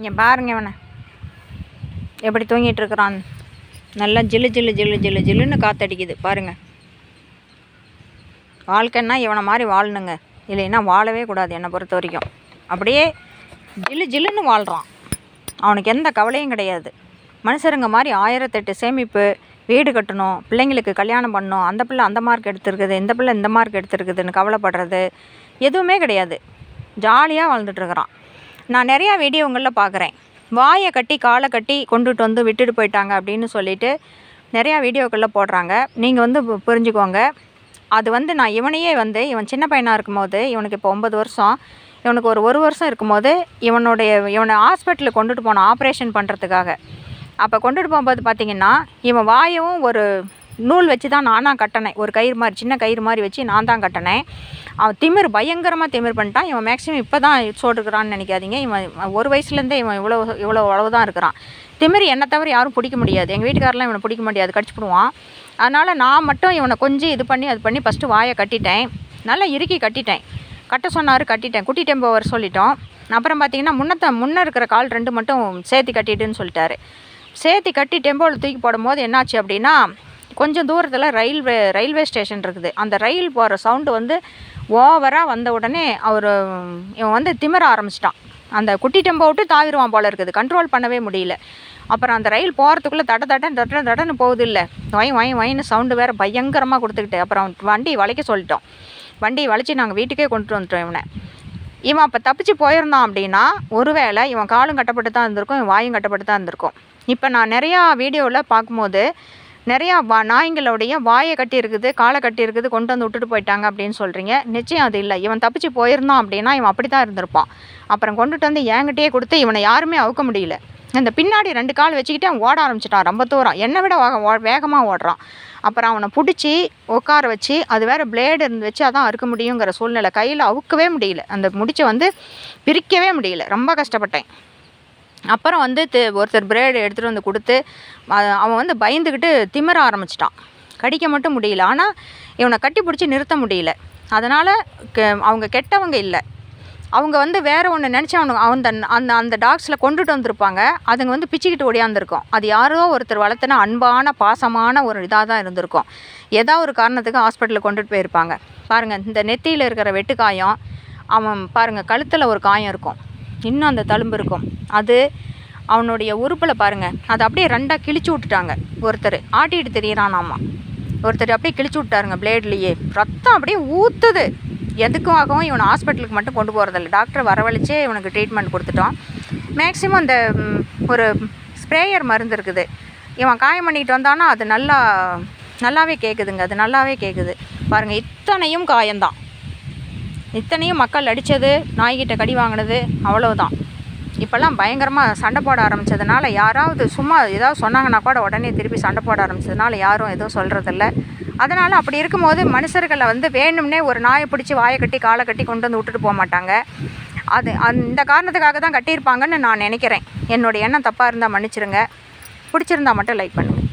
இங்கே பாருங்க இவனை. எப்படி தூங்கிட்டு இருக்கிறான் நல்லா ஜில்லு ஜில்லு ஜில்லு ஜில்லு ஜில்லுன்னு காத்தடிக்குது. பாருங்கள் வாழ்க்கைன்னா இவனை மாதிரி வாழணுங்க. இல்லைன்னா வாழவே கூடாது என்னை பொறுத்த வரைக்கும். அப்படியே ஜில்லு ஜில்லுன்னு வாழ்கிறான் அவனுக்கு எந்த கவலையும் கிடையாது. மனுஷருங்க மாதிரி ஆயிரத்தெட்டு சேமிப்பு வீடு கட்டணும் பிள்ளைங்களுக்கு கல்யாணம் பண்ணணும் அந்த பிள்ளை அந்த மார்க் எடுத்திருக்குது இந்த பிள்ளை இந்த மார்க் எடுத்திருக்குதுன்னு கவலைப்படுறது எதுவுமே கிடையாது. ஜாலியாக வாழ்ந்துட்டுருக்குறான் நான் நிறையா வீடியோங்களில் பார்க்குறேன். வாயை கட்டி காலை கட்டி கொண்டுட்டு வந்து விட்டுட்டு போயிட்டாங்க அப்படின்னு சொல்லிட்டு நிறையா வீடியோக்களில் போடுறாங்க. நீங்கள் வந்து பு- புரிஞ்சுக்கோங்க. அது வந்து நான் இவனையே வந்து இவன் சின்ன பையனாக இருக்கும்போது இவனுக்கு இப்போ ஒம்பது வருஷம். இவனுக்கு ஒரு ஒரு வருஷம் இருக்கும்போது இவனுடைய இவனை ஹாஸ்பிட்டலுக்கு கொண்டுட்டு போனான் ஆப்ரேஷன் பண்ணுறதுக்காக அப்போ கொண்டுட்டு போகும்போது பார்த்திங்கன்னா இவன் வாயவும் ஒரு நூல் வச்சு தான் நானாக கட்டினேன். ஒரு கயிறு மாதிரி சின்ன கயிறு மாதிரி வச்சு நான் தான் கட்டினேன். அவன் திமிர் பயங்கரமாக திமிர் பண்ணிட்டான். இவன் மேக்ஸிமம் இப்போ தான் சோடுக்கிறான்னு நினைக்காதீங்க. இவன் ஒரு வயசுலேருந்தே இவன் இவ்வளோ இவ்வளோ அளவு தான் இருக்கிறான். திமிர் என்னை தவிர யாரும் பிடிக்க முடியாது. எங்கள் வீட்டுக்காரெலாம் இவனை பிடிக்க முடியாது. கடிச்சு போடுவான். அதனால் நான் மட்டும் இவனை கொஞ்சம் இது பண்ணி அது பண்ணி ஃபஸ்ட்டு வாயை கட்டிட்டேன். நல்லா இறுக்கி கட்டிட்டேன். கட்ட சொன்னார் கட்டிட்டேன். குட்டிட்டேன் போவர் சொல்லிட்டோம். அப்புறம் பார்த்தீங்கன்னா முன்னத்த முன்ன இருக்கிற கால் ரெண்டு மட்டும் சேர்த்து கட்டிட்டுன்னு சொல்லிட்டாரு. சேர்த்து கட்டி டெம்போவில் தூக்கி போடும்போது என்னாச்சு அப்படின்னா கொஞ்சம் தூரத்தில் ரயில்வே ரயில்வே ஸ்டேஷன் இருக்குது. அந்த ரயில் போகிற சவுண்டு வந்து ஓவராக வந்த உடனே அவர் இவன் வந்து திமிர ஆரம்பிச்சிட்டான். அந்த குட்டி டெம்போ விட்டு தாவிடுவான் போல இருக்குது. கண்ட்ரோல் பண்ணவே முடியல. அப்புறம் அந்த ரயில் போகிறதுக்குள்ளே தட தட தட தட்டன்னு போகுது இல்லை வயன் வயன் வயன்னு சவுண்டு வேறு பயங்கரமாக கொடுத்துக்கிட்டு அப்புறம் வண்டி வளைக்க சொல்லிட்டோம். வண்டி வளைச்சி நாங்கள் வீட்டுக்கே கொண்டுட்டு வந்துட்டோம் இவனை. இவன் அப்போ தப்பிச்சு போயிருந்தான் அப்படின்னா ஒருவேளை இவன் காலும் கட்டப்பட்டு தான் இருந்திருக்கும் இவன் வாயும் கட்டப்பட்டு தான் இருந்திருக்கும். இப்போ நான் நிறையா வீடியோவில் பார்க்கும்போது நிறையா வா நாய்ங்களுடைய வாயை கட்டி இருக்குது காலை கட்டி இருக்குது கொண்டு வந்து விட்டுட்டு போயிட்டாங்க அப்படின்னு சொல்கிறீங்க நிச்சயம் அது இல்லை. இவன் தப்பிச்சு போயிருந்தான் அப்படின்னா இவன் அப்படி தான் இருந்திருப்பான். அப்புறம் கொண்டுட்டு வந்து என்கிட்டயே கொடுத்து இவனை யாருமே அவுக்க முடியல. இந்த பின்னாடி ரெண்டு கால் வச்சுக்கிட்டு அவன் ஓட ஆரம்பிச்சிட்டான். ரொம்ப தூரம். என்னை விட வேக வேகமாக ஓடுறான். அப்புறம் அவனை பிடிச்சி உட்கார வச்சு அது வேறு பிளேடு இருந்து வச்சு அதான் அறுக்க முடியுங்கிற சூழ்நிலை கையில் அவுக்கவே முடியல. அந்த முடிச்சை வந்து பிரிக்கவே முடியல. ரொம்ப கஷ்டப்பட்டேன். அப்புறம் வந்து தி- ஒருத்தர் பிளேடு எடுத்துகிட்டு வந்து கொடுத்து அவன் வந்து பயந்துக்கிட்டு திமிர ஆரம்பிச்சிட்டான். கடிக்க மட்டும் முடியல. ஆனால் இவனை கட்டி பிடிச்சி நிறுத்த முடியல. அதனால் அவங்க கெட்டவங்க இல்லை. அவங்க வந்து வேற ஒன்று நினச்சி அவனுக்கு அந்த அந்த அந்த டாக்ஸில் கொண்டுட்டு வந்திருப்பாங்க. அதுங்க வந்து பிச்சுக்கிட்டு ஓடியாந்துருக்கும். அது யாரோ ஒருத்தர் வளர்த்துனா அன்பான பாசமான ஒரு இதாக தான் இருந்திருக்கும். ஏதோ ஒரு காரணத்துக்கு ஹாஸ்பிட்டலில் கொண்டுட்டு போயிருப்பாங்க. பாருங்கள் இந்த நெத்தியில் இருக்கிற வெட்டுக்காயம் அவன் பாருங்கள் கழுத்தில் ஒரு காயம் இருக்கும். இன்னும் அந்த தழும்பு இருக்கும். அது அவனுடைய உறுப்பில் பாருங்கள் அதை அப்படியே ரெண்டாக கிழிச்சு விட்டுட்டாங்க. ஒருத்தர் ஆட்டிட்டு தெரியறானாமா. ஒருத்தர் அப்படியே கிழிச்சு விட்டாருங்க பிளேட்லேயே. ரத்தம் அப்படியே ஊற்றுது எதுக்காகவும் இவனை ஹாஸ்பிட்டலுக்கு மட்டும் கொண்டு போகிறதில்ல டாக்டர் வரவழைச்சே இவனுக்கு ட்ரீட்மெண்ட் கொடுத்துட்டோம். மேக்ஸிமம் அந்த ஒரு ஸ்ப்ரேயர் மருந்து இருக்குது. இவன் காயம் பண்ணிட்டு வந்தானா அது நல்லா நல்லாவே கேட்குதுங்க அது நல்லாவே கேட்குது பாருங்கள் இத்தனையும் காயம்தான். இத்தனையும் மக்கள் அடித்தது நாய்கிட்ட கடி வாங்கினது அவ்வளோதான் இப்போல்லாம் பயங்கரமாக சண்டை போட ஆரம்பித்ததுனால யாராவது சும்மா ஏதாவது சொன்னாங்கன்னா கூட உடனே திருப்பி சண்டை போட ஆரம்பித்ததுனால யாரும் எதுவும் சொல்கிறதில்ல அதனால் அப்படி இருக்கும்போது மனுஷர்களை வந்து வேணும்னே ஒரு நாயை பிடிச்சி வாயை கட்டி காலை கட்டி கொண்டு வந்து விட்டுட்டு போக மாட்டாங்க. அது அந்த காரணத்துக்காக தான் கட்டியிருப்பாங்கன்னு நான் நினைக்கிறேன். என்னோட எண்ணம் தப்பாக இருந்தால் மன்னிச்சிருங்க. பிடிச்சிருந்தா மட்டும் லைக் பண்ணுங்கள்